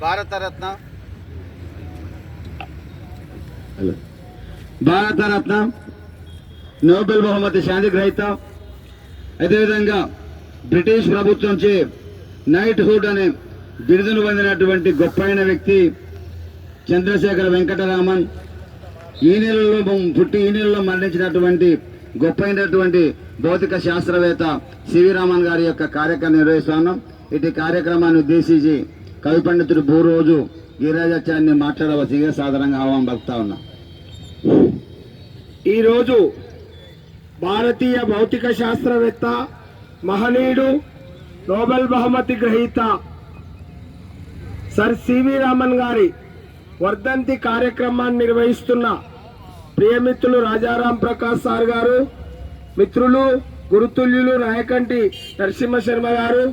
Bharat Ratna. Hello. Bharat Ratna Nobel బహుమతి శాంతి గ్రహీత. అదేవిధంగా బ్రిటిష్ ప్రభుత్వంచే నైట్ హుడ్ అనే బిరుదును పొందినటువంటి గొప్పైన వ్యక్తి చంద్రశేఖర వెంకటరామన్ ఈ నెలలో పుట్టి ఈ నెలలో మరణించినటువంటి గొప్పైనటువంటి భౌతిక శాస్త్రవేత్త సివి రామన్ గారి యొక్క కార్యక్రమం నిర్వహిస్తున్నాం. ఇటు కార్యక్రమాన్ని ఉద్దేశించి కవి పండితుడు భూరోజు గిరిరాజాచార్యని మాట్లాడవలసిగా సాధారణంగా ఆహ్వానం పలుకుతా ఉన్నా. ఈరోజు భారతీయ భౌతిక శాస్త్రవేత్త మహనీయుడు నోబెల్ బహుమతి గ్రహీత సర్ సివి రామన్ గారి వర్ధంతి కార్యక్రమాన్ని నిర్వహిస్తున్న ప్రియమిత్రులు రాజారాం ప్రకాష్ సార్ గారు మిత్రులు గురుతుల్యులు Nayakanti Narasimha Sharma garu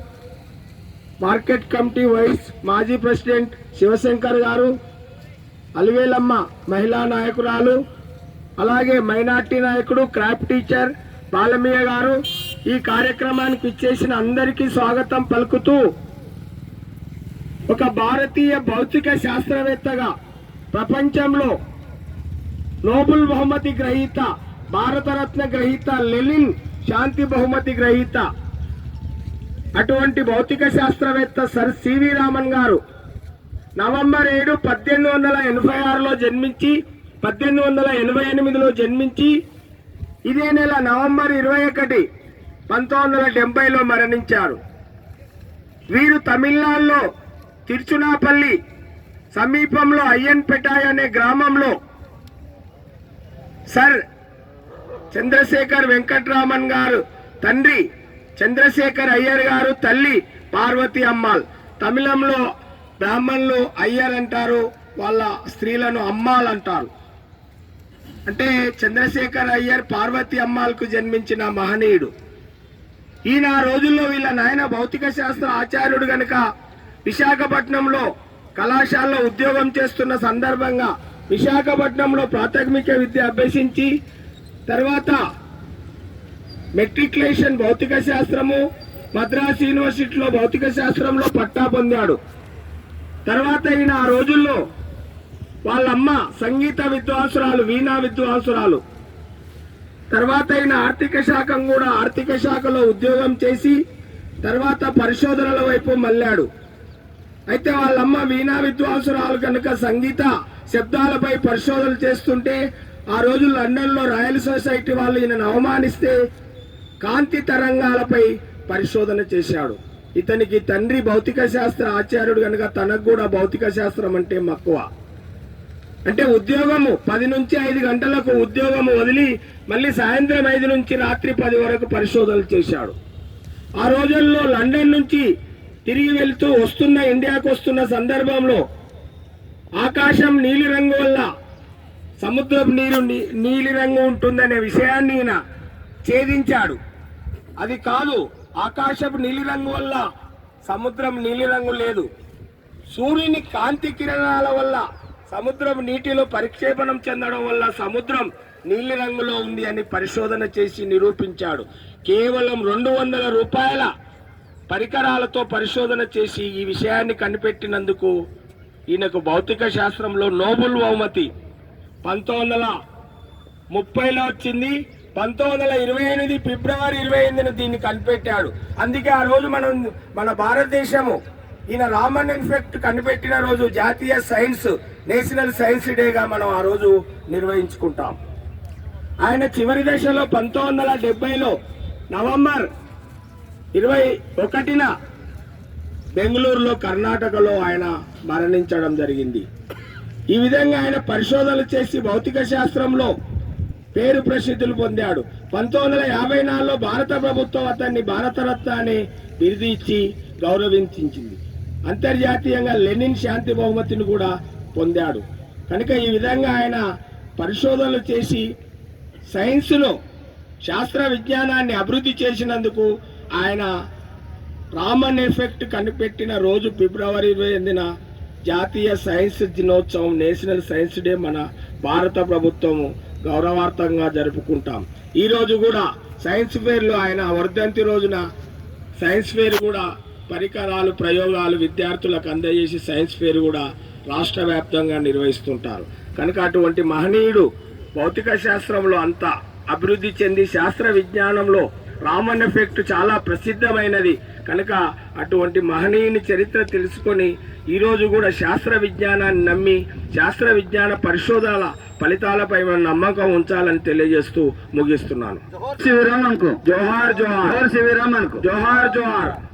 market committee vice మాజీ ప్రెసిడెంట్ శివశంకర్ గారు అలివేలమ్మ మహిళా నాయకురాలు అలాగే మైనార్టీ నాయకుడు క్రాప్ టీచర్ బాలమీయ గారు ఈ కార్యక్రమానికి ఇచ్చేసిన అందరికీ స్వాగతం పలుకుతూ ఒక భారతీయ భౌతిక శాస్త్రవేత్తగా ప్రపంచంలో నోబుల్ బహుమతి గ్రహీత భారతరత్న గ్రహీత లెలిన్ శాంతి బహుమతి గ్రహీత అటువంటి భౌతిక శాస్త్రవేత్త సర్ సివి రామన్ గారు నవంబర్ ఏడు పద్దెనిమిది వందల ఎనభై ఆరులో జన్మించి పద్దెనిమిది వందల ఎనభై ఎనిమిదిలో జన్మించి ఇదే నెల నవంబర్ ఇరవై ఒకటి పంతొమ్మిది వందల డెబ్బైలో మరణించారు. వీరు తమిళనాడులో తిరుచునాపల్లి సమీపంలో అయ్యన్పెటాయ్ అనే గ్రామంలో సర్ చంద్రశేఖర్ వెంకట్రామన్ గారు తండ్రి చంద్రశేఖర్ అయ్యర్ గారు తల్లి పార్వతి అమ్మాల్. తమిళంలో బ్రాహ్మణులు అయ్యర్ అంటారు వాళ్ళ స్త్రీలను అమ్మాల్ అంటారు. అంటే చంద్రశేఖర్ అయ్యర్ పార్వతి అమ్మాల్కు జన్మించిన మహనీయుడు. ఈయన రోజుల్లో వీళ్ళ నాయన భౌతిక శాస్త్ర ఆచార్యుడు గనుక విశాఖపట్నంలో కళాశాలలో ఉద్యోగం చేస్తున్న సందర్భంగా విశాఖపట్నంలో ప్రాథమిక విద్య అభ్యసించి తర్వాత మెట్రికులేషన్ భౌతిక శాస్త్రము మద్రాస్ యూనివర్సిటీలో భౌతిక శాస్త్రంలో పట్టా పొందాడు. తర్వాత ఈయన ఆ రోజుల్లో వాళ్ళమ్మ సంగీత విద్వాంసురాలు వీణా విద్వాంసురాలు. తర్వాత ఈయన ఆర్థిక శాఖం కూడా ఆర్థిక శాఖలో ఉద్యోగం చేసి తర్వాత పరిశోధనల వైపు మళ్ళాడు. అయితే వాళ్ళమ్మ వీణా విద్వాంసురాలు కనుక సంగీత శబ్దాలపై పరిశోధనలు చేస్తుంటే ఆ రోజు లండన్లో రాయల్ సొసైటీ వాళ్ళు ఈయనను అవమానిస్తే కాంతి తరంగాలపై పరిశోధన చేశాడు. ఇతనికి తండ్రి భౌతిక శాస్త్ర ఆచార్యుడు కనుక తనకు కూడా భౌతిక శాస్త్రం అంటే మక్కువ. అంటే ఉద్యోగము పది నుంచి ఐదు గంటలకు ఉద్యోగము వదిలి మళ్ళీ సాయంత్రం ఐదు నుంచి రాత్రి పది వరకు పరిశోధనలు చేశాడు. ఆ రోజుల్లో లండన్ నుంచి తిరిగి వెళ్తూ వస్తున్న ఇండియాకు వస్తున్న సందర్భంలో ఆకాశం నీలిరంగు వల్ల సముద్రపు నీరు నీ- నీలిరంగు ఉంటుందనే విషయాన్ని ఈయన ఛేదించాడు. అది కాదు ఆకాశపు నీలిరంగు వల్ల సముద్రం నీలిరంగు లేదు. సూర్యుని కాంతి కిరణాల వల్ల సముద్రం నీటిలో పరిక్షేపణం చెందడం వల్ల సముద్రం నీలి రంగులో ఉంది అని పరిశోధన చేసి నిరూపించాడు. కేవలం రెండు వందల రూపాయల పరికరాలతో పరిశోధన చేసి ఈ విషయాన్ని కనిపెట్టినందుకు ఈయనకు భౌతిక శాస్త్రంలో నోబుల్ బహుమతి. పంతొమ్మిది వందల ముప్పైలో వచ్చింది. పంతొమ్మిది వందల ఇరవై ఎనిమిది ఫిబ్రవరి ఇరవై ఎనిమిదిన దీన్ని కనిపెట్టాడు. అందుకే ఆ రోజు మనం మన భారతదేశము ఈయన రామన్ ఎఫెక్ట్ కనిపెట్టిన రోజు జాతీయ సైన్స్ నేషనల్ సైన్స్ డేగా మనం ఆ రోజు నిర్వహించుకుంటాం. ఆయన చివరి దశలో పంతొమ్మిది వందల డెబ్బైలో నవంబర్ ఇరవై ఒకటిన బెంగళూరులో కర్ణాటకలో ఆయన మరణించడం జరిగింది. ఈ విధంగా ఆయన పరిశోధనలు చేసి భౌతిక శాస్త్రంలో పేరు ప్రసిద్ధులు పొందాడు. పంతొమ్మిది వందల యాభై నాలుగులో భారత ప్రభుత్వం అతన్ని భారతరత్న అని బిరుదు ఇచ్చి గౌరవించింది. అంతర్జాతీయంగా లెనిన్ శాంతి బహుమతిని కూడా పొందాడు. కనుక ఈ విధంగా ఆయన పరిశోధనలు చేసి సైన్స్లో శాస్త్ర విజ్ఞానాన్ని అభివృద్ధి చేసినందుకు ఆయన రామన్ ఎఫెక్ట్ కనిపెట్టిన రోజు ఫిబ్రవరి ఇరవై ఎనిమిదిన జాతీయ సైన్స్ దినోత్సవం నేషనల్ సైన్స్ డే మన భారత ప్రభుత్వము గౌరవార్థంగా జరుపుకుంటాం. ఈరోజు కూడా సైన్స్ ఫేర్లో ఆయన వర్ధంతి రోజున సైన్స్ ఫేర్ కూడా పరికరాలు ప్రయోగాలు విద్యార్థులకు అందజేసి సైన్స్ ఫేర్ కూడా రాష్ట్ర వ్యాప్తంగా నిర్వహిస్తుంటారు. కనుక అటువంటి మహనీయుడు భౌతిక శాస్త్రంలో అంత అభివృద్ధి చెంది శాస్త్ర విజ్ఞానంలో రామన్ ఎఫెక్ట్ చాలా ప్రసిద్ధమైనది. కనుక అటువంటి మహనీయుని చరిత్ర తెలుసుకొని ఈరోజు కూడా శాస్త్ర విజ్ఞానాన్ని నమ్మి శాస్త్ర విజ్ఞాన పరిశోధనల ఫలితాలపై మన నమ్మకం ఉంచాలని తెలియజేస్తూ ముగిస్తున్నాను. సివి రామన్కు. జోహార్ జోహార్. జోహార్ సివి రామన్కు. జోహార్ జోహార్.